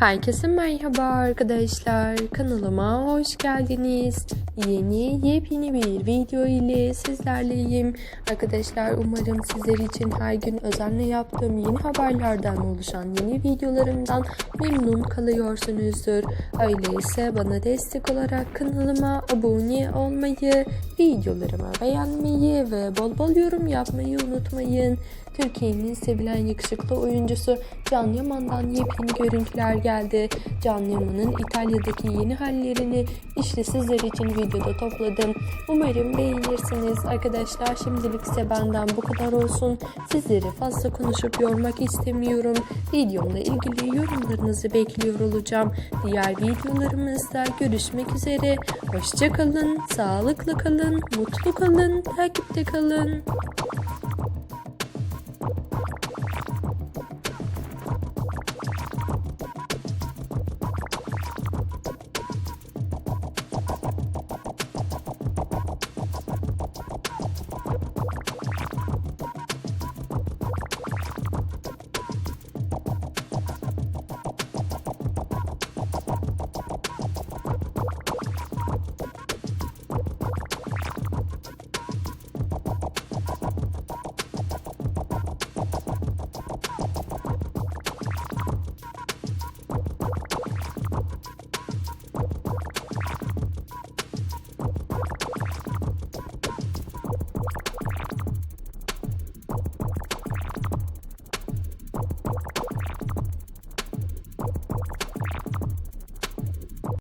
Herkese merhaba arkadaşlar. Kanalıma hoş geldiniz. Yeni yepyeni bir video ile sizlerleyim. Arkadaşlar umarım sizler için her gün özenle yaptığım yeni haberlerden oluşan yeni videolarımdan memnun kalıyorsunuzdur. Öyleyse bana destek olarak kanalıma abone olmayı, videolarımı beğenmeyi ve bol bol yorum yapmayı unutmayın. Türkiye'nin sevilen yakışıklı oyuncusu Can Yaman'dan yepyeni görüntüler geldi. Can Yaman'ın İtalya'daki yeni hallerini işte sizler için videoda topladım. Umarım beğenirsiniz. Arkadaşlar şimdilik ise benden bu kadar olsun. Sizleri fazla konuşup yormak istemiyorum. Videomla ilgili yorumlarınızı bekliyor olacağım. Diğer videolarımızda görüşmek üzere. Hoşçakalın, sağlıklı kalın, mutlu kalın, takipte kalın.